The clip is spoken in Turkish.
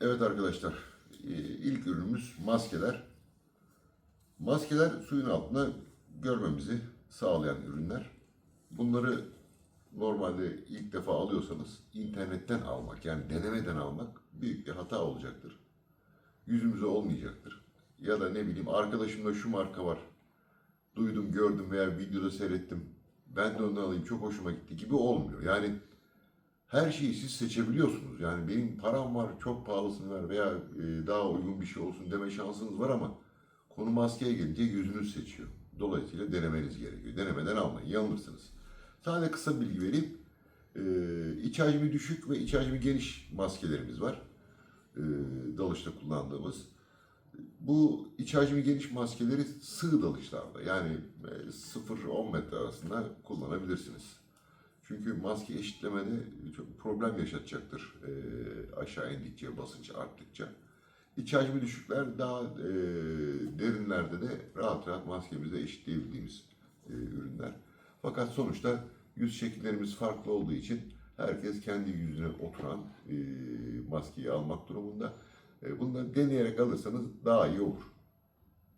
Evet arkadaşlar, e, ilk ürünümüz maskeler. Maskeler suyun altında görmemizi sağlayan ürünler. Bunları normalde ilk defa alıyorsanız internetten almak yani denemeden almak büyük bir hata olacaktır. Yüzümüze olmayacaktır. Ya da ne bileyim arkadaşımda şu marka var. Duydum, gördüm veya videoda seyrettim. Ben de onu alayım çok hoşuma gitti gibi olmuyor. Yani her şeyi siz seçebiliyorsunuz. Yani benim param var, çok pahalısını ver veya e, daha uygun bir şey olsun deme şansınız var ama konu maskeye gelince yüzünüz seçiyor. Dolayısıyla denemeniz gerekiyor. Denemeden almayın, yanılırsınız. Sadece kısa bilgi vereyim. E, iç hacmi düşük ve iç hacmi geniş maskelerimiz var. E, dalışta kullandığımız. Bu iç hacmi geniş maskeleri sığ dalışlarda yani e, 0-10 metre arasında kullanabilirsiniz. Çünkü maske eşitlemede çok problem yaşatacaktır e, aşağı indikçe, basınç arttıkça. İç hacmi düşükler daha e, derinlerde de rahat rahat maskemizle eşitleyebildiğimiz e, ürünler. Fakat sonuçta yüz şekillerimiz farklı olduğu için herkes kendi yüzüne oturan e, maskeyi almak durumunda. E, bunu deneyerek alırsanız daha iyi olur.